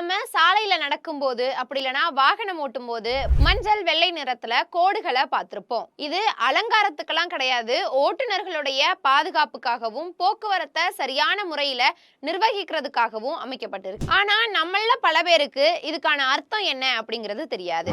நம்ம சாலையில நடக்கும்போது அப்படி இல்லைன்னா வாகனம் ஓட்டும் போது மஞ்சள் வெள்ளை நிறத்துல கோடுகளை பார்த்திருப்போம். இது அலங்காரத்துக்கெல்லாம் கிடையாது. ஓட்டுநர்களுடைய பாதுகாப்புக்காகவும் போக்குவரத்தை சரியான முறையில நிர்வகிக்கிறதுக்காகவும் அமைக்கப்பட்டிருக்கு. ஆனா நம்மள பல பேருக்கு இதுக்கான அர்த்தம் என்ன அப்படிங்கிறது தெரியாது.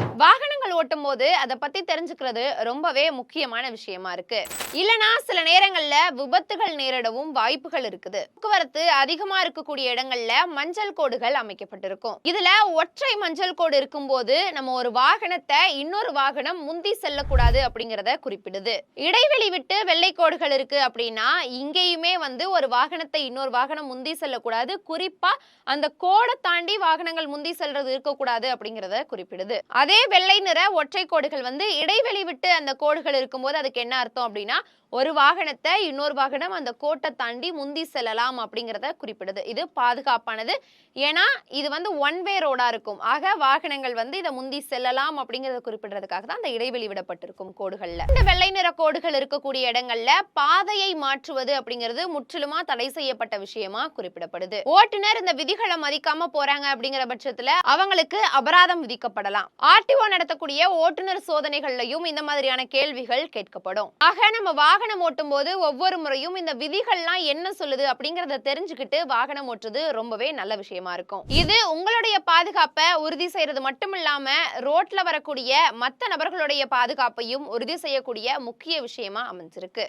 வாகனங்கள் ஓட்டும் போது அதை பத்தி தெரிஞ்சுக்கிறது ரொம்பவே முக்கியமான விஷயமா இருக்கு. இல்லனா சில நேரங்கள்ல விபத்துகள் நேரிடவும் வாய்ப்புகள் இருக்குது. போக்குவரத்து அதிகமா இருக்கக்கூடிய இடங்கள்ல மஞ்சள் கோடுகள் அமைக்கப்பட்டிருக்கும். இதுல ஒற்றை மஞ்சள் கோடு இருக்கும்போது நம்ம ஒரு வாகனத்தை இன்னொரு வாகனம் முந்தி செல்லக்கூடாது அப்படிங்கறத குறிப்பிடுது. இடைவெளி விட்டு வெள்ளை கோடுகள் இருக்கு அப்படின்னா இங்கேயுமே வந்து ஒரு வாகனத்தை இன்னொரு வாகனம் முந்தி செல்லக்கூடாது. குறிப்பா அந்த கோடை தாண்டி வாகனங்கள் முந்தி செல்றது இருக்கக்கூடாது அப்படிங்கறத குறிப்பிடுது. அதே வெள்ளை நிற வர ஒற்றை கோடுகள் வந்து இடைவெளி விட்டு அந்த கோடுகள் இருக்கும்போது அதுக்கு என்ன அர்த்தம் அப்படின்னா ஒரு வாகனத்தை இன்னொரு வாகனம் அந்த கோட்டை தாண்டி முந்தி செல்லலாம் அப்படிங்கிறத குறிப்பிடுது. இது பாதுகாப்பானது. ஏன்னா இது வந்து ஒன் வே ரோடாக இருக்கும். ஆக வாகனங்கள் வந்து இதை முந்தி செல்லலாம் அப்படிங்கிறத குறிப்பிடுறதுக்காக தான் அந்த இடைவெளி விடப்பட்டிருக்கும் கோடுகளில். இந்த வெள்ளை நிற கோடுகள் இருக்கக்கூடிய இடங்கள்ல பாதையை மாற்றுவது அப்படிங்கிறது முற்றிலுமா தடை செய்யப்பட்ட விஷயமா குறிப்பிடப்படுது. ஓட்டுநர் இந்த விதிகளை மதிக்காம போறாங்க அப்படிங்கிற பட்சத்துல அவங்களுக்கு அபராதம் விதிக்கப்படலாம். ஆர்டிஓ நடத்தக்கூடிய ஓட்டுநர் சோதனைகள்லையும் இந்த மாதிரியான கேள்விகள் கேட்கப்படும். ஆக நம்ம வாகனம் ஓட்டும் போது ஒவ்வொரு முறையும் இந்த விதிகள்லாம் என்ன சொல்லுது அப்படிங்கறத தெரிஞ்சுக்கிட்டு வாகனம் ஓட்டுறது ரொம்பவே நல்ல விஷயமா இருக்கும். இது உங்களுடைய பாதுகாப்பை உறுதி செய்யறது மட்டும் இல்லாம ரோட்ல வரக்கூடிய மற்ற நபர்களுடைய பாதுகாப்பையும் உறுதி செய்யக்கூடிய முக்கிய விஷயமா அமைஞ்சிருக்கு.